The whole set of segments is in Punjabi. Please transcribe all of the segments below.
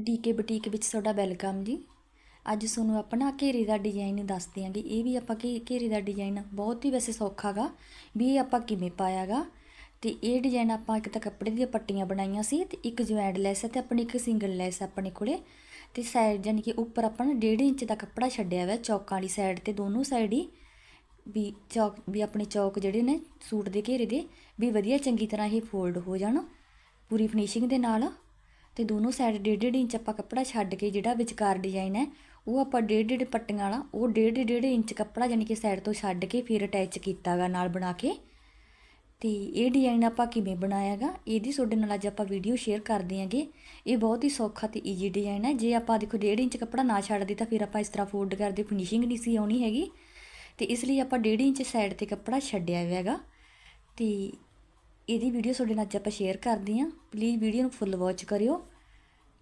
ਡੀਕੇ ਬੁਟੀਕ ਵਿੱਚ ਤੁਹਾਡਾ ਵੈਲਕਮ ਜੀ। ਅੱਜ ਤੁਹਾਨੂੰ ਆਪਣਾ ਘੇਰੇ ਦਾ ਡਿਜ਼ਾਈਨ ਦੱਸ ਦਿਆਂਗੇ ਇਹ ਵੀ ਆਪਾਂ ਘੇ, ਘੇਰੇ ਦਾ ਡਿਜ਼ਾਈਨ ਬਹੁਤ ਹੀ ਵੈਸੇ ਸੌਖਾ ਗਾ, ਵੀ ਇਹ ਆਪਾਂ ਕਿਵੇਂ ਪਾਇਆਗਾ ਤੇ ਇਹ ਡਿਜ਼ਾਈਨ ਆਪਾਂ ਇੱਕ ਤਾਂ ਕੱਪੜੇ ਦੀਆਂ ਪੱਟੀਆਂ ਬਣਾਈਆਂ ਸੀ ਤੇ ਇੱਕ ਜੁਆਇੰਟ ਲੈਸ ਹੈ ਤੇ ਆਪਣੀ ਇੱਕ ਸਿੰਗਲ ਲੈਸ ਆਪਣੇ ਕੋਲੇ। ਤੇ ਸਾਈਡ ਜਾਨੀ ਕਿ ਉੱਪਰ ਆਪਾਂ ਨੇ 1.5 ਇੰਚ ਦਾ ਕੱਪੜਾ ਛੱਡਿਆ ਹੋਇਆ ਚੌਕਾਂ ਵਾਲੀ ਸਾਈਡ ਤੇ ਦੋਨੋਂ ਸਾਈਡ ਹੀ। ਵੀ ਚੌਕ, ਵੀ ਆਪਣੇ ਚੌਕ ਜਿਹੜੇ ਨੇ ਸੂਟ ਦੇ ਘੇਰੇ ਦੇ, ਵੀ ਵਧੀਆ ਚੰਗੀ ਤਰ੍ਹਾਂ ਇਹ ਫੋਲਡ ਹੋ ਜਾਣ, ਪੂਰੀ ਫਿਨਿਸ਼ਿੰਗ ਦੇ ਨਾਲ। ਤੇ ਦੋਨੋਂ ਸਾਈਡ ਡੇਢ ਡੇਢ ਇੰਚ ਆਪਾਂ ਕੱਪੜਾ ਛੱਡ ਕੇ ਜਿਹੜਾ ਵਿਚਕਾਰ ਡਿਜ਼ਾਈਨ ਹੈ, ਉਹ ਆਪਾਂ ਡੇਢ ਡੇਢ ਪੱਟੀਆਂ ਵਾਲਾ, ਉਹ ਡੇਢ ਡੇਢ ਇੰਚ ਕੱਪੜਾ ਯਾਨੀ ਕਿ ਸਾਈਡ ਤੋਂ ਛੱਡ ਕੇ ਫਿਰ ਅਟੈਚ ਕੀਤਾਗਾ ਨਾਲ ਬਣਾ ਕੇ। ਤੇ ਇਹ ਡਿਜ਼ਾਈਨ ਆਪਾਂ ਕਿਵੇਂ ਬਣਾਇਆਗਾ ਇਹਦੀ ਤੁਹਾਡੇ ਨਾਲ ਅੱਜ ਆਪਾਂ ਵੀਡੀਓ ਸ਼ੇਅਰ ਕਰਦੇ ਆਂਗੇ ਇਹ ਬਹੁਤ ਹੀ ਸੌਖਾ ਤੇ ਈਜ਼ੀ ਡਿਜ਼ਾਈਨ ਹੈ। ਜੇ ਆਪਾਂ ਦੇਖੋ ਡੇਢ ਇੰਚ ਕੱਪੜਾ ਨਾ ਛੱਡਦੇ ਤਾਂ ਫਿਰ ਆਪਾਂ ਇਸ ਤਰ੍ਹਾਂ ਫੋਲਡ ਕਰਦੇ ਫਿਨਿਸ਼ਿੰਗ ਨਹੀਂ ਸੀ ਆਉਣੀ ਹੈਗੀ। ਤੇ ਇਸ ਲਈ ਆਪਾਂ ਡੇਢ ਇੰਚ ਸਾਈਡ ਤੇ ਕੱਪੜਾ ਛੱਡਿਆ ਹੋਇਆ ਹੈਗਾ ਤੇ ਇਹਦੀ ਵੀਡੀਓ ਤੁਹਾਡੇ ਨਾਲ ਅੱਜ ਆਪਾਂ ਸ਼ੇਅਰ ਕਰਦੇ ਹਾਂ ਪਲੀਜ਼ ਵੀਡੀਓ ਨੂੰ ਫੁੱਲ ਵਾਚ ਕਰਿਓ।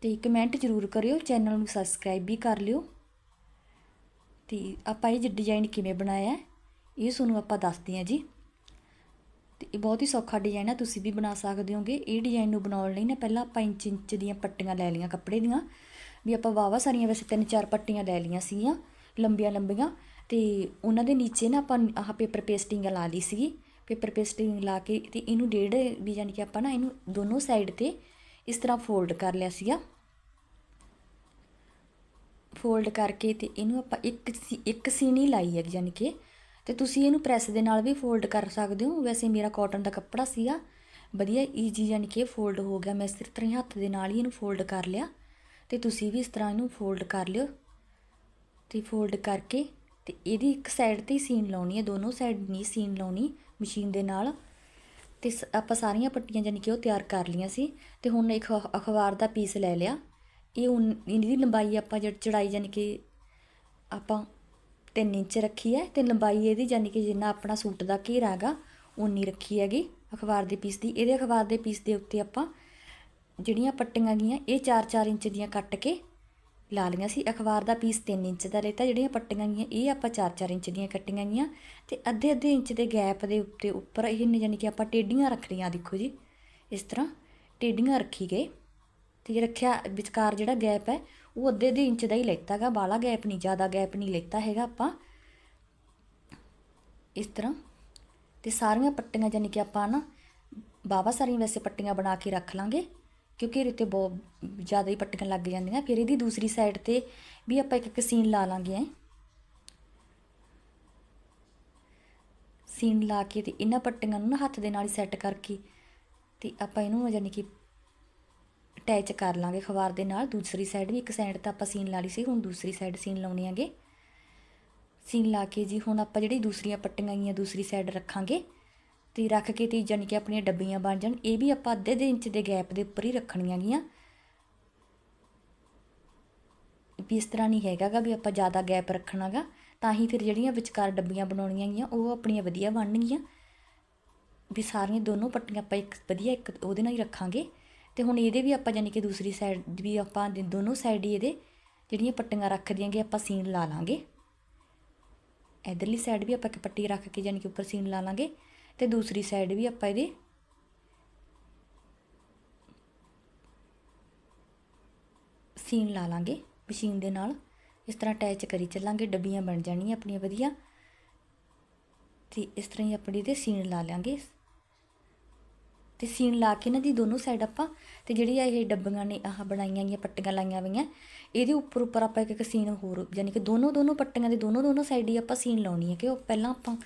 ਤੇ ਕਮੈਂਟ ਜ਼ਰੂਰ ਕਰਿਓ, ਚੈਨਲ ਨੂੰ ਸਬਸਕ੍ਰਾਈਬ ਵੀ ਕਰ ਲਿਓ। ਤੇ ਆਪਾਂ ਇਹ ਡਿਜ਼ਾਈਨ ਕਿਵੇਂ ਬਣਾਇਆ, ਇਹ ਤੁਹਾਨੂੰ ਆਪਾਂ ਦੱਸਦੇ ਹਾਂ ਜੀ। ਤੇ ਇਹ ਬਹੁਤ ਹੀ ਸੌਖਾ ਡਿਜ਼ਾਈਨ ਆ, ਤੁਸੀਂ ਵੀ ਬਣਾ ਸਕਦੇ ਹੋਗੇ। ਇਹ ਡਿਜ਼ਾਈਨ ਨੂੰ ਬਣਾਉਣ ਲਈ ਨਾ ਪਹਿਲਾਂ ਆਪਾਂ ਇੰਚ ਇੰਚ ਦੀਆਂ ਪੱਟੀਆਂ ਲੈ ਲਈਆਂ ਕੱਪੜੇ ਦੀਆਂ। ਵੀ ਆਪਾਂ ਵਾਵਾ ਸਾਰੀਆਂ ਵੈਸੇ ਤਿੰਨ ਚਾਰ ਪੱਟੀਆਂ ਲੈ ਲਈਆਂ ਸੀਗੀਆਂ, ਲੰਬੀਆਂ ਲੰਬੀਆਂ। ਤੇ ਉਹਨਾਂ ਦੇ ਨੀਚੇ ਨਾ ਆਪਾਂ ਆਹ ਪੇਪਰ ਪੇਸਟਿੰਗ ਲਾ ਲਈ ਸੀਗੀ। ਪੇਪਰ ਪੇਸਟਿੰਗ ਲਾ ਕੇ ਤੇ ਇਹਨੂੰ ਡੇਢ ਵੀ ਯਾਨੀ ਕਿ ਆਪਾਂ ਨਾ ਇਹਨੂੰ ਦੋਨੋਂ ਸਾਈਡ ਤੇ ਇਸ ਤਰ੍ਹਾਂ ਫੋਲਡ ਕਰ ਲਿਆ ਸੀਗਾ। ਫੋਲਡ ਕਰਕੇ ਤੇ ਇਹਨੂੰ ਆਪਾਂ ਇੱਕ ਸੀ- ਇੱਕ ਸੀਨੀ ਲਾਈ ਹੈ ਯਾਨੀ ਕਿ, ਤੇ ਤੁਸੀਂ ਇਹਨੂੰ ਪ੍ਰੈਸ ਦੇ ਨਾਲ ਵੀ ਫੋਲਡ ਕਰ ਸਕਦੇ ਹੋ। ਵੈਸੇ ਮੇਰਾ ਕਾਟਨ ਦਾ ਕੱਪੜਾ ਸੀਗਾ। ਵਧੀਆ ਈਜੀ ਯਾਨੀ ਕਿ ਫੋਲਡ ਹੋ ਗਿਆ। ਮੈਂ ਸਿਰਫ ਤਰ੍ਹਾਂ ਹੱਥ ਦੇ ਨਾਲ ਹੀ ਇਹਨੂੰ ਫੋਲਡ ਕਰ ਲਿਆ। ਤੇ ਤੁਸੀਂ ਵੀ ਇਸ ਤਰ੍ਹਾਂ ਇਹਨੂੰ ਫੋਲਡ ਕਰ ਲਿਓ। ਤੇ ਫੋਲਡ ਕਰਕੇ ਤੇ ਇਹਦੀ ਇੱਕ ਸਾਈਡ ਤੇ ਹੀ ਸੀਨ ਲਾਉਣੀ ਹੈ। ਦੋਨੋਂ ਸਾਈਡ ਨਹੀਂ ਸੀਨ ਲਾਉਣੀ ਮਸ਼ੀਨ ਦੇ ਨਾਲ। ਤੇ ਸ- ਆਪਾਂ ਸਾਰੀਆਂ ਪੱਟੀਆਂ ਜਾਨੀ ਕਿ ਉਹ ਤਿਆਰ ਕਰ ਲਈਆਂ ਸੀ ਤੇ ਹੁਣ ਇੱਕ ਅਖ- ਅਖਬਾਰ ਦਾ ਪੀਸ ਲੈ ਲਿਆ। ਇਹ ਉਨ- ਇਹਦੀ ਲੰਬਾਈ ਆਪਾਂ ਜਿਹੜੀ ਚੜਾਈ ਜਾਨੀ ਕਿ ਆਪਾਂ 3 ਇੰਚ ਰੱਖੀ ਹੈ ਤੇ ਲੰਬਾਈ ਇਹਦੀ ਜਾਨੀ ਕਿ ਜਿੰਨਾ ਆਪਣਾ ਸੂਟ ਦਾ ਘੇਰਾ ਹੈਗਾ ਉਨੀ ਰੱਖੀ ਹੈਗੀ ਅਖਬਾਰ ਦੇ ਪੀਸ ਦੀ। ਇਹਦੇ ਅਖਬਾਰ ਦੇ ਪੀਸ ਦੇ ਉੱਤੇ ਆਪਾਂ ਜਿਹੜੀਆਂ ਪੱਟੀਆਂ ਗਈਆਂ, ਇਹ 4-4 ਇੰਚ ਦੀਆਂ ਕੱਟ ਕੇ ਲਾ ਲਈਆਂ ਸੀ। ਅਖਬਾਰ ਦਾ ਪੀਸ 3 ਇੰਚ ਦਾ ਲੈਤਾ ਜਿਹੜੀਆਂ ਪੱਟੀਆਂ ਗਈਆਂ, ਇਹ ਆਪਾਂ 4-4 ਇੰਚ ਦੀਆਂ ਕੱਟੀਆਂ ਗਈਆਂ। ਤੇ ਅੱਧੇ ਅੱਧੇ ਇੰਚ ਦੇ ਗੈਪ ਦੇ ਉੱਤੇ ਉੱਪਰ ਇਹ ਯਾਨੀ ਕਿ ਆਪਾਂ ਟੇਡੀਆਂ ਰੱਖ ਲਈਆਂ। ਦੇਖੋ ਜੀ, ਇਸ ਤਰ੍ਹਾਂ ਟੇਡੀਆਂ ਰੱਖੀ ਗਏ। ਤੇ ਰੱਖਿਆ ਵਿਚਕਾਰ ਜਿਹੜਾ ਗੈਪ ਹੈ, ਉਹ ਅੱਧੇ ਅੱਧੇ ਇੰਚ ਦਾ ਹੀ ਲੈਤਾ ਹੈਗਾ ਬਾਲਾ ਗੈਪ ਨਹੀਂ, ਜ਼ਿਆਦਾ ਗੈਪ ਨਹੀਂ ਲੈਤਾ ਹੈਗਾ ਆਪਾਂ। ਇਸ ਤਰ੍ਹਾਂ ਤੇ ਸਾਰੀਆਂ ਪੱਟੀਆਂ ਯਾਨੀ ਕਿ ਆਪਾਂ ਨਾ ਬਾਵਾ ਸਾਰੀਆਂ ਵੈਸੇ ਪੱਟੀਆਂ ਬਣਾ ਕੇ ਰੱਖ ਲਾਂਗੇ। ਕਿਉਂਕਿ ਇਹਦੇ ਤੇ ਬਹੁਤ ਜ਼ਿਆਦਾ ਹੀ ਪੱਟੀਆਂ ਲੱਗ ਜਾਂਦੀਆਂ। ਫਿਰ ਇਹਦੀ ਦੂਸਰੀ ਸਾਈਡ ਤੇ ਵੀ ਆਪਾਂ ਇੱਕ ਇੱਕ ਸੀਨ ਲਾ ਲਾਂਗੇ ਐ। ਸੀਨ ਲਾ ਕੇ ਤੇ ਇਹਨਾਂ ਪੱਟੀਆਂ ਨੂੰ ਨਾ ਹੱਥ ਦੇ ਨਾਲ ਹੀ ਸੈੱਟ ਕਰਕੇ ਤੇ ਆਪਾਂ ਇਹਨੂੰ ਯਾਨੀ ਕਿ ਅਟੈਚ ਕਰ ਲਾਂਗੇ ਖਵਾਰ ਦੇ ਨਾਲ। ਦੂਸਰੀ ਸਾਈਡ ਵੀ ਇੱਕ ਸਾਈਡ ਤਾਂ ਆਪਾਂ ਸੀਨ ਲਾ ਲਈ ਸੀ, ਹੁਣ ਦੂਸਰੀ ਸਾਈਡ ਸੀਨ ਲਾਉਣੀ ਹੈਗੇ। ਸੀਨ ਲਾ ਕੇ ਜੀ ਹੁਣ ਆਪਾਂ ਜਿਹੜੀ ਦੂਸਰੀਆਂ ਪੱਟੀਆਂ ਗਈਆਂ ਦੂਸਰੀ ਸਾਈਡ ਰੱਖਾਂਗੇ। ਤੇ ਰੱਖ ਕੇ ਤੇ ਜਾਨੀ ਕਿ ਆਪਣੀਆਂ ਡੱਬੀਆਂ ਬਣ ਜਾਣ, ਇਹ ਵੀ ਆਪਾਂ ਅੱਧੇ ਦੇ ਇੰਚ ਦੇ ਗੈਪ ਦੇ ਉੱਪਰ ਹੀ ਰੱਖਣੀਆਂ ਗੀਆਂ। ਵੀ ਇਸ ਤਰ੍ਹਾਂ ਨਹੀਂ ਹੈਗਾਗਾ ਵੀ ਆਪਾਂ ਜ਼ਿਆਦਾ ਗੈਪ ਰੱਖਣਾਗਾ ਤਾਂ ਹੀ ਫਿਰ ਜਿਹੜੀਆਂ ਵਿਚਕਾਰ ਡੱਬੀਆਂ ਬਣਾਉਣੀਆਂ ਗੀਆਂ, ਉਹ ਆਪਣੀਆਂ ਵਧੀਆ ਬਣਨਗੀਆਂ। ਵੀ ਸਾਰੀਆਂ ਦੋਨੋਂ ਪੱਟੀਆਂ ਆਪਾਂ ਇੱਕ ਵਧੀਆ ਇੱਕ ਉਹਦੇ ਨਾਲ ਹੀ ਰੱਖਾਂਗੇ। ਤੇ ਹੁਣ ਇਹਦੇ ਵੀ ਆਪਾਂ ਜਾਨੀ ਕਿ ਦੂਸਰੀ ਸਾਈਡ ਵੀ ਆਪਾਂ ਦੋਨੋਂ ਸਾਈਡ ਹੀ ਇਹਦੇ ਜਿਹੜੀਆਂ ਪੱਟੀਆਂ ਰੱਖ ਦਿਆਂਗੇ, ਆਪਾਂ ਸੀਨ ਲਾ ਲਾਂਗੇ। ਇਧਰਲੀ ਸਾਈਡ ਵੀ ਆਪਾਂ ਇੱਕ ਪੱਟੀ ਰੱਖ ਕੇ ਜਾਨੀ ਕਿ ਉੱਪਰ ਸੀਨ ਲਾ ਲਾਂਗੇ। ਤੇ ਦੂਸਰੀ ਸਾਈਡ ਵੀ ਆਪਾਂ ਇਹਦੇ ਸੀਨ ਲਾ ਲਾਂਗੇ ਮਸ਼ੀਨ ਦੇ ਨਾਲ। ਇਸ ਤਰ੍ਹਾਂ ਅਟੈਚ ਕਰੀ ਚੱਲਾਂਗੇ, ਡੱਬੀਆਂ ਬਣ ਜਾਣੀਆਂ ਆਪਣੀਆਂ ਵਧੀਆ। ਤੇ ਇਸ ਤਰ੍ਹਾਂ ਹੀ ਆਪਣੀ ਦੇ ਸੀਨ ਲਾ ਲਾਂਗੇ। ਤੇ ਸੀਨ ਲਾ ਕੇ ਨਾ ਦੀ ਦੋਨੋਂ ਸਾਈਡ ਆਪਾਂ, ਤੇ ਜਿਹੜੀਆਂ ਇਹ ਡੱਬੀਆਂ ਨੇ, ਆਹ ਬਣਾਈਆਂ ਗਈਆਂ ਪੱਟੀਆਂ ਲਾਈਆਂ ਹੋਈਆਂ, ਇਹਦੇ ਉੱਪਰ ਉੱਪਰ ਆਪਾਂ ਇੱਕ ਇੱਕ ਸੀਨ ਹੋਰ ਯਾਨੀ ਕਿ ਦੋਨੋਂ ਦੋਨੋਂ ਪੱਟੀਆਂ ਦੇ ਦੋਨੋਂ ਦੋਨੋਂ ਸਾਈਡ ਹੀ ਆਪਾਂ ਸੀਨ ਲਾਉਣੀ ਹੈ ਕਿ ਉਹ ਪਹਿਲਾਂ ਆਪਾਂ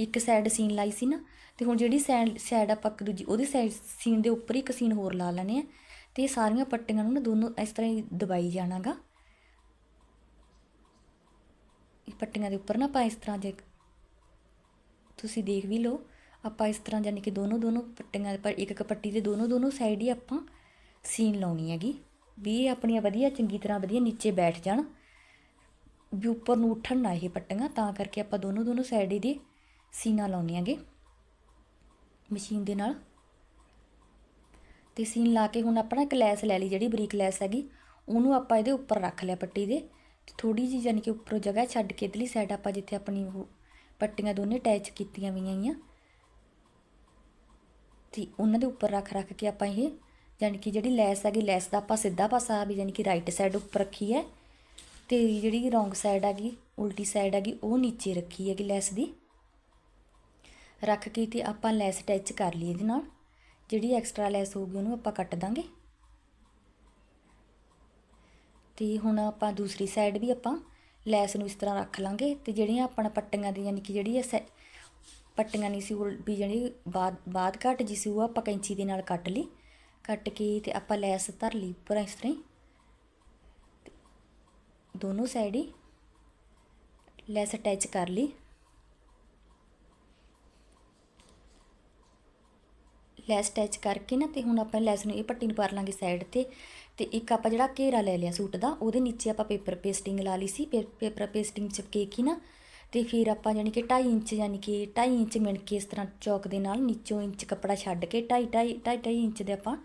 ਇੱਕ ਸਾਈਡ ਸੀਨ ਲਾਈ ਸੀ ਨਾ, ਤੇ ਹੁਣ ਜਿਹੜੀ ਸਾਈਡ ਸਾਈਡ ਆਪਾਂ ਇੱਕ ਦੂਜੀ, ਉਹਦੀ ਸਾਈਡ ਸੀਨ ਦੇ ਉੱਪਰ ਹੀ ਇੱਕ ਸੀਨ ਹੋਰ ਲਾ ਲੈਣੇ ਆ ਤੇ ਇਹ ਸਾਰੀਆਂ ਪੱਟੀਆਂ ਨੂੰ ਨਾ ਦੋਨੋਂ ਇਸ ਤਰ੍ਹਾਂ ਹੀ ਦਬਾਈ ਜਾਣਾਗਾ। ਇਹ ਪੱਟੀਆਂ ਦੇ ਉੱਪਰ ਨਾ ਆਪਾਂ ਇਸ ਤਰ੍ਹਾਂ ਜੇ ਤੁਸੀਂ ਦੇਖ ਵੀ ਲਓ, ਆਪਾਂ ਇਸ ਤਰ੍ਹਾਂ ਯਾਨੀ ਕਿ ਦੋਨੋਂ ਦੋਨੋਂ ਪੱਟੀਆਂ ਪਰ ਇੱਕ ਇੱਕ ਪੱਟੀ ਦੇ ਦੋਨੋਂ ਦੋਨੋਂ ਸਾਈਡ ਹੀ ਆਪਾਂ ਸੀਨ ਲਾਉਣੀ ਹੈਗੀ, ਵੀ ਇਹ ਆਪਣੀਆਂ ਵਧੀਆ, ਚੰਗੀ ਤਰ੍ਹਾਂ ਵਧੀਆ ਨੀਚੇ ਬੈਠ ਜਾਣ, ਵੀ ਉੱਪਰ ਨੂੰ ਉੱਠਣ ਨਾ ਇਹ ਪੱਟੀਆਂ, ਤਾਂ ਕਰਕੇ ਆਪਾਂ ਦੋਨੋਂ ਦੋਨੋਂ ਸਾਈਡ ਇਹਦੇ ਸੀਨਾ ਲਾਉਣੀ ਹੈਗੇ ਮਸ਼ੀਨ ਦੇ ਨਾਲ। ਤੇ ਸੀਨ ਲਾ ਕੇ ਹੁਣ ਆਪਣਾ ਇੱਕ ਲੈਸ ਲੈ ਲਈ, ਜਿਹੜੀ ਬਰੀਕ ਲੈਸ ਹੈਗੀ, ਉਹਨੂੰ ਆਪਾਂ ਇਹਦੇ ਉੱਪਰ ਰੱਖ ਲਿਆ ਪੱਟੀ ਦੇ। ਥੋੜੀ ਜਿਹੀ ਯਾਨੀ ਕਿ ਉੱਪਰੋਂ ਜਗ੍ਹਾ ਛੱਡ ਕੇ ਇਧਰਲੀ ਸਾਈਡ ਆਪਾਂ ਜਿੱਥੇ ਆਪਣੀ ਉਹ ਪੱਟੀਆਂ ਦੋਨੇ ਅਟੈਚ ਕੀਤੀਆਂ ਹੋਈਆਂ ਗਈਆਂ। ਤੇ ਉਹਨਾਂ ਦੇ ਉੱਪਰ ਰੱਖ ਰੱਖ ਕੇ ਆਪਾਂ ਇਹ ਯਾਨੀ ਕਿ ਜਿਹੜੀ ਲੈਸ ਹੈਗੀ, ਲੈਸ ਦਾ ਆਪਾਂ ਸਿੱਧਾ ਪਾਸਾ ਵੀ ਯਾਨੀ ਕਿ ਰਾਈਟ ਸਾਈਡ ਉੱਪਰ ਰੱਖੀ ਹੈ। ਤੇ ਜਿਹੜੀ ਰੋਂਗ ਸਾਈਡ ਹੈਗੀ, ਉਲਟੀ ਸਾਈਡ ਹੈਗੀ, ਉਹ ਨੀਚੇ ਰੱਖੀ ਹੈਗੀ ਲੈਸ ਦੀ। ਰੱਖ ਕੇ ਤੇ ਆਪਾਂ ਲੈਸ ਅਟੈਚ ਕਰ ਲਈ ਇਹਦੇ ਨਾਲ। ਜਿਹੜੀ ਐਕਸਟਰਾ ਲੈਸ ਹੋਊਗੀ ਉਹਨੂੰ ਆਪਾਂ ਕੱਟ ਦਾਂਗੇ। ਤੇ ਹੁਣ ਆਪਾਂ ਦੂਸਰੀ ਸਾਈਡ ਵੀ ਆਪਾਂ ਲੈਸ ਨੂੰ ਇਸ ਤਰ੍ਹਾਂ ਰੱਖ ਲਾਂਗੇ। ਤੇ ਜਿਹੜੀਆਂ ਆਪਣਾ ਪੱਟੀਆਂ ਦੀ ਯਾਨੀ ਕਿ ਜਿਹੜੀ ਇਹ ਸੈ- ਪੱਟੀਆਂ ਨਹੀਂ ਸੀ ਉਲ- ਵੀ ਜਿਹੜੀ ਬਾਦ ਬਾਦ ਘਟ ਜੀ ਸੀ, ਉਹ ਆਪਾਂ ਕੈਂਚੀ ਦੇ ਨਾਲ ਕੱਟ ਲਈ। ਕੱਟ ਕੇ ਤੇ ਆਪਾਂ ਲੈਸ ਧਰ ਲਈ ਉੱਪਰ ਇਸ ਤਰ੍ਹਾਂ ਹੀ। ਦੋਨੋਂ ਸਾਈਡ ਹੀ ਲੈਸ ਅਟੈਚ ਕਰ ਲਈ। ਲੈਸ ਅਟੈਚ ਕਰਕੇ ਨਾ ਤੇ ਹੁਣ ਆਪਾਂ ਲੈਸ ਨੂੰ ਇਹ ਪੱਟੀ ਨੂੰ ਕਰ ਲਾਂਗੇ ਸਾਈਡ ਤੇ ਤੇ ਇੱਕ ਆਪਾਂ ਜਿਹੜਾ ਘੇਰਾ ਲੈ ਲਿਆ ਸੂਟ ਦਾ, ਉਹਦੇ ਨੀਚੇ ਆਪਾਂ ਪੇਪਰ ਪੇਸਟਿੰਗ ਲਾ ਲਈ ਸੀ, ਪੇ- ਪੇਪਰ ਪੇਸਟਿੰਗ ਚਿਪਕੇ ਕੇ ਨਾ, ਤੇ ਫਿਰ ਆਪਾਂ ਯਾਨੀ ਕਿ 2.5 ਇੰਚ ਯਾਨੀ ਕਿ 2.5 ਇੰਚ ਮਿਣ ਕੇ ਇਸ ਤਰ੍ਹਾਂ ਚੌਕ ਦੇ ਨਾਲ ਨੀਚੋਂ ਇੰਚ ਕੱਪੜਾ ਛੱਡ ਕੇ 2.5 2.5 2.5 ਇੰਚ ਦੇ ਆਪਾਂ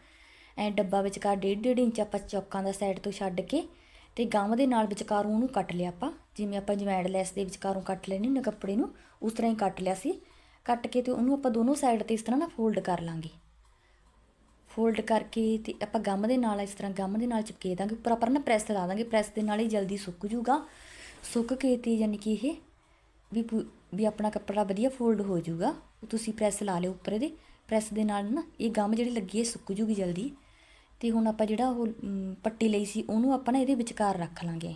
ਐ ਡੱਬਾ ਵਿਚਕਾਰ 1.5 1.5 ਇੰਚ ਆਪਾਂ ਚੌਕਾਂ ਦਾ ਸਾਈਡ ਤੋਂ ਛੱਡ ਕੇ ਤੇ ਗਮ ਦੇ ਨਾਲ ਵਿਚਕਾਰੋਂ ਉਹਨੂੰ ਕੱਟ ਲਿਆ ਆਪਾਂ, ਜਿਵੇਂ ਆਪਾਂ ਜਵੈਂਡ ਲੈਸ ਦੇ ਵਿਚਕਾਰੋਂ ਕੱਟ ਲੈਣੀ ਹੁੰਦੀ ਕੱਪੜੇ ਨੂੰ, ਉਸ ਤਰ੍ਹਾਂ ਹੀ ਕੱਟ ਲਿਆ ਸੀ। ਕੱਟ ਕੇ ਤੇ ਉਹਨੂੰ ਆਪਾਂ ਦੋਨੋਂ ਸਾਈਡ ਤੇ ਇਸ ਤਰ੍ਹਾਂ ਨਾ ਫੋਲਡ ਕਰ ਲਾਂਗੇ। ਫੋਲਡ ਕਰਕੇ ਤੇ ਆਪਾਂ ਗਮ ਦੇ ਨਾਲ ਇਸ ਤਰ੍ਹਾਂ ਗਮ ਦੇ ਨਾਲ ਚਿਪਕੇ ਦਾਂਗੇ। ਉੱਪਰ ਆਪਾਂ ਨਾ ਪ੍ਰੈਸ ਲਾ ਦਾਂਗੇ। ਪ੍ਰੈਸ ਦੇ ਨਾਲ ਹੀ ਜਲਦੀ ਸੁੱਕ ਜੂਗਾ। ਸੁੱਕ ਕੇ ਤੇ ਯਾਨੀ ਕਿ ਇਹ ਵੀ ਪੂ- ਵੀ ਆਪਣਾ ਕੱਪੜਾ ਵਧੀਆ ਫੋਲਡ ਹੋ ਜਾਊਗਾ ਤੁਸੀਂ ਪ੍ਰੈਸ ਲਾ ਲਿਓ ਉੱਪਰ ਇਹਦੇ। ਪ੍ਰੈਸ ਦੇ ਨਾਲ ਨਾ ਇਹ ਗਮ ਜਿਹੜੀ ਲੱਗੀ ਹੈ ਸੁੱਕ ਜੂਗੀ ਜਲਦੀ। ਤੇ ਹੁਣ ਆਪਾਂ ਜਿਹੜਾ ਉਹ ਪੱਟੀ ਲਈ ਸੀ, ਉਹਨੂੰ ਆਪਾਂ ਨਾ ਇਹਦੇ ਵਿਚਕਾਰ ਰੱਖ ਲਾਂਗੇ।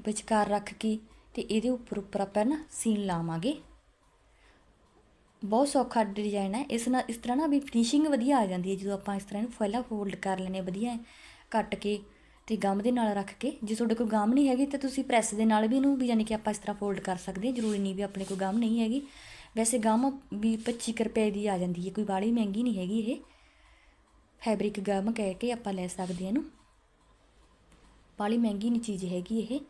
ਵਿਚਕਾਰ ਰੱਖ ਕੇ ਤੇ ਇਹਦੇ ਉੱਪਰ ਉੱਪਰ ਆਪਾਂ ਨਾ ਸੀਨ ਲਾਵਾਂਗੇ। ਬਹੁਤ ਸੌਖਾ ਡਿਜ਼ਾਈਨ ਹੈ। ਇਸ ਨਾਲ, ਇਸ ਤਰ੍ਹਾਂ ਨਾ ਵੀ ਫਿਨਿਸ਼ਿੰਗ ਵਧੀਆ ਆ ਜਾਂਦੀ ਹੈ। ਜਦੋਂ ਆਪਾਂ ਇਸ ਤਰ੍ਹਾਂ ਇਹਨੂੰ ਪਹਿਲਾਂ ਫੋਲਡ ਕਰ ਲੈਨੇ ਵਧੀਆ ਕੱਟ ਕੇ ਤੇ ਗਮ ਦੇ ਨਾਲ ਰੱਖ ਕੇ, ਜੇ ਤੁਹਾਡੇ ਕੋਲ ਗਮ ਨਹੀਂ ਹੈਗੀ ਤਾਂ ਤੁਸੀਂ ਪ੍ਰੈਸ ਦੇ ਨਾਲ ਵੀ ਇਹਨੂੰ ਵੀ ਯਾਨੀ ਕਿ ਆਪਾਂ ਇਸ ਤਰ੍ਹਾਂ ਫੋਲਡ ਕਰ ਸਕਦੇ ਹਾਂ। ਜ਼ਰੂਰੀ ਨਹੀਂ ਵੀ ਆਪਣੇ ਕੋਲ ਗਮ ਨਹੀਂ ਹੈਗੀ। ਵੈਸੇ ਗਮ ਵੀ 25 ਕੁ ਰੁਪਏ ਦੀ ਆ ਜਾਂਦੀ ਹੈ। ਕੋਈ ਬਾਹਲੀ ਮਹਿੰਗੀ ਨਹੀਂ ਹੈਗੀ ਇਹ। ਫੈਬਰਿਕ ਗਮ ਕਹਿ ਕੇ ਆਪਾਂ ਲੈ ਸਕਦੇ ਹਾਂ ਇਹਨੂੰ। ਬਾਹਲੀ ਮਹਿੰਗੀ ਨਹੀਂ ਚੀਜ਼ ਹੈਗੀ ਇਹ।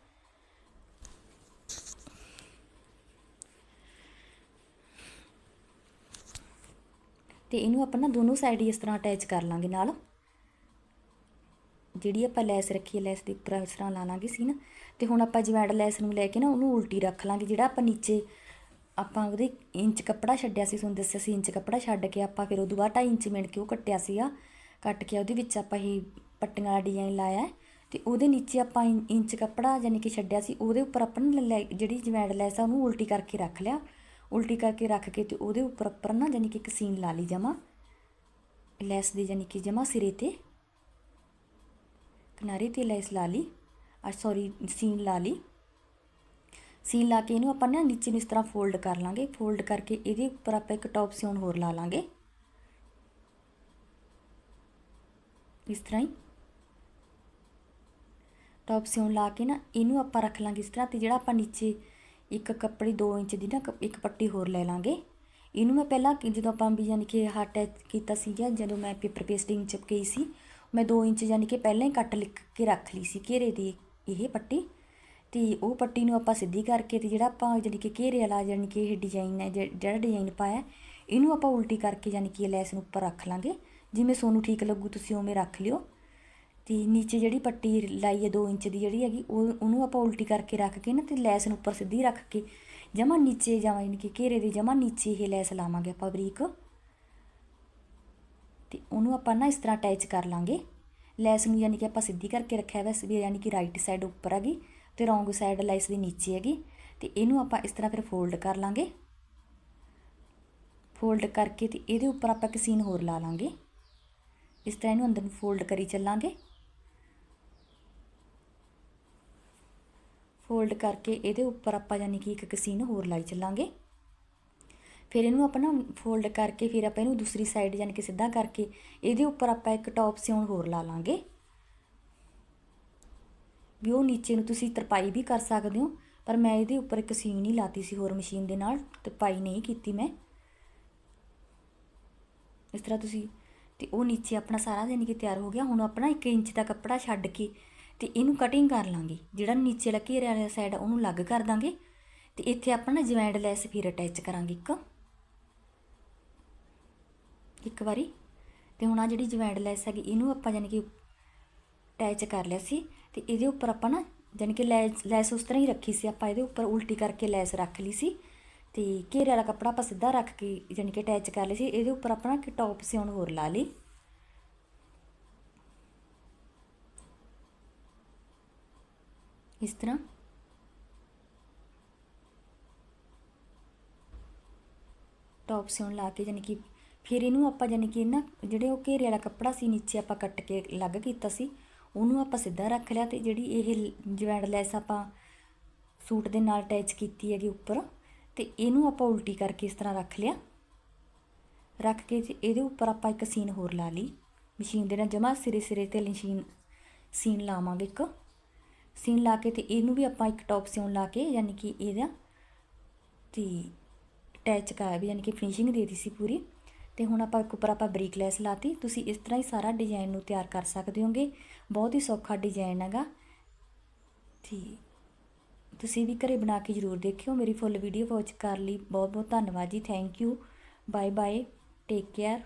ਤੇ ਇਹਨੂੰ ਆਪਾਂ ਨਾ ਦੋਨੋਂ ਸਾਈਡ ਹੀ ਇਸ ਤਰ੍ਹਾਂ ਅਟੈਚ ਕਰ ਲਾਂਗੇ ਨਾਲ। ਜਿਹੜੀ ਆਪਾਂ ਲੈਸ ਰੱਖੀ ਹੈ, ਲੈਸ ਦੇ ਉੱਪਰ ਇਸ ਤਰ੍ਹਾਂ ਲਾ ਲਾਂਗੇ ਸੀ ਨਾ। ਤੇ ਹੁਣ ਆਪਾਂ ਜਵੈਂਡ ਲੈਸ ਨੂੰ ਲੈ ਕੇ ਨਾ ਉਹਨੂੰ ਉਲਟੀ ਰੱਖ ਲਾਂਗੇ, ਜਿਹੜਾ ਆਪਾਂ ਨੀਚੇ ਆਪਾਂ ਉਹਦੇ ਇੰਚ ਕੱਪੜਾ ਛੱਡਿਆ ਸੀ, ਤੁਹਾਨੂੰ ਦੱਸਿਆ ਸੀ, ਇੰਚ ਕੱਪੜਾ ਛੱਡ ਕੇ ਆਪਾਂ ਫਿਰ ਉਦੋਂ ਬਾਅਦ 2.5 ਇੰਚ ਮਿਣ ਕੇ ਉਹ ਕੱਟਿਆ ਸੀਗਾ। ਕੱਟ ਕੇ ਉਹਦੇ ਵਿੱਚ ਆਪਾਂ ਇਹ ਪੱਟੀਆਂ ਦਾ ਡਿਜ਼ਾਈਨ ਲਾਇਆ ਹੈ। ਤੇ ਉਹਦੇ ਨੀਚੇ ਆਪਾਂ ਇੰ- ਇੰਚ ਕੱਪੜਾ ਯਾਨੀ ਕਿ ਛੱਡਿਆ ਸੀ, ਉਹਦੇ ਉੱਪਰ ਆਪਾਂ ਨੇ ਲੈ- ਜਿਹੜੀ ਜਵੈਂਡ ਲੈਸ ਆ ਉਹਨੂੰ ਉਲਟੀ ਕਰਕੇ ਰੱਖ ਲਿਆ। ਉਲਟੀ ਕਰਕੇ ਰੱਖ ਕੇ ਤੇ ਉਹਦੇ ਉੱਪਰ ਉੱਪਰ ਨਾ ਯਾਨੀ ਕਿ ਇੱਕ ਸੀਨ ਲਾ ਲਈ ਜਮਾ। ਲੈਸ ਦੀ ਯਾਨੀ ਕਿ ਜਮਾ ਸਿਰੇ ਤੇ। ਕਿਨਾਰੇ ਤੇ ਲੈਸ ਲਾ ਲਈ। ਆ ਸੌਰੀ ਸੀਨ ਲਾ ਲਈ। ਸੀਨ ਲਾ ਕੇ ਇਹਨੂੰ ਆਪਾਂ ਨਾ ਨੀਚੇ ਨੂੰ ਇਸ ਤਰ੍ਹਾਂ ਫੋਲਡ ਕਰ ਲਾਂਗੇ। ਫੋਲਡ ਕਰਕੇ ਇਹਦੇ ਉੱਪਰ ਆਪਾਂ ਇੱਕ ਟੌਪ ਸਿਉਣ ਹੋਰ ਲਾ ਲਾਂਗੇ। ਇਸ ਤਰ੍ਹਾਂ ਹੀ। ਟੌਪ ਸਿਉਣ ਲਾ ਕੇ ਨਾ ਇਹਨੂੰ ਆਪਾਂ ਰੱਖ ਲਾਂਗੇ ਇਸ ਤਰ੍ਹਾਂ ਤੇ ਜਿਹੜਾ ਆਪਾਂ ਨੀਚੇ ਇੱਕ ਕੱਪੜੇ 2 ਇੰਚ ਦੀ ਨਾ ਕ- ਇੱਕ ਪੱਟੀ ਹੋਰ ਲੈ ਲਾਂਗੇ। ਇਹਨੂੰ ਮੈਂ ਪਹਿਲਾਂ ਜਦੋਂ ਆਪਾਂ ਵੀ ਯਾਨੀ ਕਿ ਹਾਰਟ ਅਟੈਚ ਕੀਤਾ ਸੀਗਾ ਜਦੋਂ ਮੈਂ ਪੇਪਰ ਪੇਸਟਿੰਗ ਚਿਪਕਾਈ ਸੀ, ਮੈਂ 2 ਇੰਚ ਯਾਨੀ ਕਿ ਪਹਿਲਾਂ ਹੀ ਕੱਟ ਲਿਖ ਕੇ ਰੱਖ ਲਈ ਸੀ ਘੇਰੇ ਦੀ ਇਹ ਪੱਟੀ। ਤੇ ਉਹ ਪੱਟੀ ਨੂੰ ਆਪਾਂ ਸਿੱਧੀ ਕਰਕੇ ਤੇ ਜਿਹੜਾ ਆਪਾਂ ਯਾਨੀ ਕਿ ਘੇਰੇ ਵਾਲਾ ਯਾਨੀ ਕਿ ਇਹ ਡਿਜ਼ਾਈਨ ਹੈ ਜਿਹੜਾ ਡਿਜ਼ਾਈਨ ਪਾਇਆ, ਇਹਨੂੰ ਆਪਾਂ ਉਲਟੀ ਕਰਕੇ ਯਾਨੀ ਕਿ ਲੈਸ ਨੂੰ ਉੱਪਰ ਰੱਖ ਲਾਂਗੇ। ਜਿਵੇਂ ਸੋਨੂੰ ਠੀਕ ਲੱਗੂ, ਤੁਸੀਂ ਉਵੇਂ ਰੱਖ ਲਿਓ। ਅਤੇ ਨੀਚੇ ਜਿਹੜੀ ਪੱਟੀ ਲਾਈ ਹੈ ਦੋ ਇੰਚ ਦੀ ਜਿਹੜੀ ਹੈਗੀ, ਉਹ ਉਹਨੂੰ ਆਪਾਂ ਉਲਟੀ ਕਰਕੇ ਰੱਖ ਕੇ ਨਾ ਅਤੇ ਲੈਸ ਨੂੰ ਉੱਪਰ ਸਿੱਧੀ ਰੱਖ ਕੇ ਜਮਾ ਨੀਚੇ ਜਾਵਾਂ, ਯਾਨੀ ਕਿ ਘੇਰੇ ਦੇ ਜਮਾ ਨੀਚੇ ਇਹ ਲੈਸ ਲਾਵਾਂਗੇ ਆਪਾਂ ਬਰੀਕ। ਤੇ ਉਹਨੂੰ ਆਪਾਂ ਨਾ ਇਸ ਤਰ੍ਹਾਂ ਅਟੈਚ ਕਰ ਲਾਂਗੇ। ਲੈਸ ਨੂੰ ਯਾਨੀ ਕਿ ਆਪਾਂ ਸਿੱਧੀ ਕਰਕੇ ਰੱਖਿਆ ਵੈਸੇ ਵੀ ਯਾਨੀ ਕਿ ਰਾਈਟ ਸਾਈਡ ਉੱਪਰ ਹੈਗੀ ਤੇ ਰੋਂਗ ਸਾਈਡ ਲੈਸ ਦੀ ਨੀਚੇ ਹੈਗੀ। ਤੇ ਇਹਨੂੰ ਆਪਾਂ ਇਸ ਤਰ੍ਹਾਂ ਫਿਰ ਫੋਲਡ ਕਰ ਲਾਂਗੇ। ਫੋਲਡ ਕਰਕੇ ਤੇ ਇਹਦੇ ਉੱਪਰ ਆਪਾਂ ਇੱਕ ਸੀਨ ਹੋਰ ਲਾ ਲਾਂਗੇ। ਇਸ ਤਰ੍ਹਾਂ ਇਹਨੂੰ ਅੰਦਰ ਨੂੰ ਫੋਲਡ ਕਰੀ ਚੱਲਾਂਗੇ। ਫੋਲਡ ਕਰਕੇ ਇਹਦੇ ਉੱਪਰ ਆਪਾਂ ਯਾਨੀ ਕਿ ਇੱਕ ਕਸੀਨ ਹੋਰ ਲਾਈ ਚੱਲਾਂਗੇ। ਫਿਰ ਇਹਨੂੰ ਆਪਾਂ ਨਾ ਫੋਲਡ ਕਰਕੇ ਫਿਰ ਆਪਾਂ ਇਹਨੂੰ ਦੂਸਰੀ ਸਾਈਡ ਯਾਨੀ ਕਿ ਸਿੱਧਾ ਕਰਕੇ ਇਹਦੇ ਉੱਪਰ ਆਪਾਂ ਇੱਕ ਟੌਪ ਸਿਉਣ ਹੋਰ ਲਾ ਲਾਂਗੇ। ਵੀ ਉਹ ਨੀਚੇ ਨੂੰ ਤੁਸੀਂ ਤਰਪਾਈ ਵੀ ਕਰ ਸਕਦੇ ਹੋ, ਪਰ ਮੈਂ ਇਹਦੇ ਉੱਪਰ ਇੱਕ ਸੀਨ ਹੀ ਲਾਤੀ ਸੀ ਹੋਰ ਮਸ਼ੀਨ ਦੇ ਨਾਲ, ਤਰਪਾਈ ਨਹੀਂ ਕੀਤੀ ਮੈਂ। ਇਸ ਤਰ੍ਹਾਂ ਤੁਸੀਂ ਤੇ ਉਹ ਨੀਚੇ ਆਪਣਾ ਸਾਰਾ ਯਾਨੀ ਕਿ ਤਿਆਰ ਹੋ ਗਿਆ, ਹੁਣ ਆਪਣਾ 1 ਇੰਚ ਦਾ ਕੱਪੜਾ ਛੱਡ ਕੇ ਤੇ ਇਹਨੂੰ ਕਟਿੰਗ ਕਰ ਲਾਂਗੇ। ਜਿਹੜਾ ਨੀਚੇ ਵਾਲਾ ਘੇਰੇ ਵਾਲਾ ਸਾਈਡ ਉਹਨੂੰ ਅਲੱਗ ਕਰ ਦਾਂਗੇ। ਤੇ ਇੱਥੇ ਆਪਾਂ ਨਾ ਜਵੈਂਡ ਲੈਸ ਫਿਰ ਅਟੈਚ ਕਰਾਂਗੇ ਇੱਕ। ਇੱਕ ਵਾਰੀ। ਤੇ ਹੁਣ ਆ ਜਿਹੜੀ ਜਵੈਂਡ ਲੈਸ ਹੈਗੀ, ਇਹਨੂੰ ਆਪਾਂ ਯਾਨੀ ਕਿ ਅਟੈਚ ਕਰ ਲਿਆ ਸੀ। ਤੇ ਇਹਦੇ ਉੱਪਰ ਆਪਾਂ ਨਾ ਯਾਨੀ ਕਿ ਲੈਸ ਲੈਸ ਉਸ ਤਰ੍ਹਾਂ ਹੀ ਰੱਖੀ ਸੀ ਆਪਾਂ, ਇਹਦੇ ਉੱਪਰ ਉਲਟੀ ਕਰਕੇ ਲੈਸ ਰੱਖ ਲਈ ਸੀ। ਤੇ ਘੇਰੇ ਵਾਲਾ ਕੱਪੜਾ ਆਪਾਂ ਸਿੱਧਾ ਰੱਖ ਕੇ ਯਾਨੀ ਕਿ ਅਟੈਚ ਕਰ ਲਈ ਸੀ। ਇਹਦੇ ਉੱਪਰ ਆਪਣਾ ਕਿ ਟੌਪ ਸਿਉਣ ਹੋਰ ਲਾ ਲਈ। ਇਸ ਤਰ੍ਹਾਂ। ਟੌਪ ਸਿਉਣ ਲਾ ਕੇ ਯਾਨੀ ਕਿ ਫਿਰ ਇਹਨੂੰ ਆਪਾਂ ਯਾਨੀ ਕਿ ਨਾ ਜਿਹੜੇ ਉਹ ਘੇਰੇ ਵਾਲਾ ਕੱਪੜਾ ਸੀ ਨੀਚੇ ਆਪਾਂ ਕੱਟ ਕੇ ਅਲੱਗ ਕੀਤਾ ਸੀ, ਉਹਨੂੰ ਆਪਾਂ ਸਿੱਧਾ ਰੱਖ ਲਿਆ ਤੇ ਜਿਹੜੀ ਇਹ ਜਵੈਂਡ ਲੈਸ ਆਪਾਂ ਸੂਟ ਦੇ ਨਾਲ ਅਟੈਚ ਕੀਤੀ ਹੈਗੀ ਉੱਪਰ, ਤੇ ਇਹਨੂੰ ਆਪਾਂ ਉਲਟੀ ਕਰਕੇ ਇਸ ਤਰ੍ਹਾਂ ਰੱਖ ਲਿਆ। ਰੱਖ ਕੇ ਇਹਦੇ ਉੱਪਰ ਆਪਾਂ ਇੱਕ ਸੀਨ ਹੋਰ ਲਾ ਲਈ। ਮਸ਼ੀਨ ਦੇ ਨਾਲ ਜਮਾ ਸਿਰੇ ਸਿਰੇ ਤੇ ਮਸ਼ੀਨ ਸੀਨ ਲਾਵਾਂਗੇ ਇੱਕ। ਸੀਨ ਲਾ ਕੇ ਤੇ ਇਹਨੂੰ ਵੀ ਆਪਾਂ ਇੱਕ ਟੌਪ ਸਿਉਣ ਲਾ ਕੇ ਯਾਨੀ ਕਿ ਇਹਦਾ ਤੇ ਅਟੈਚ ਕਰ ਵੀ, ਯਾਨੀ ਕਿ ਫਿਨਿਸ਼ਿੰਗ ਦੇ ਦਿੱਤੀ ਸੀ ਪੂਰੀ। ਤੇ ਹੁਣ ਆਪਾਂ ਇੱਕ ਉੱਪਰ ਆਪਾਂ ਬਰੀਕ ਲੈਸ ਲਾਤੀ। ਤੁਸੀਂ ਇਸ ਤਰ੍ਹਾਂ ਹੀ ਸਾਰਾ ਡਿਜ਼ਾਈਨ ਨੂੰ ਤਿਆਰ ਕਰ ਸਕਦੇ ਹੋਗੇ। ਬਹੁਤ ਹੀ ਸੌਖਾ ਡਿਜ਼ਾਈਨ ਹੈਗਾ। ਤੇ ਤੁਸੀਂ ਵੀ ਘਰੇ ਬਣਾ ਕੇ ਜ਼ਰੂਰ ਦੇਖਿਓ। ਮੇਰੀ ਫੁੱਲ ਵੀਡੀਓ ਵਾਚ ਕਰ ਲਈ। ਬਹੁਤ ਬਹੁਤ ਧੰਨਵਾਦ ਜੀ। Thank you bye bye take care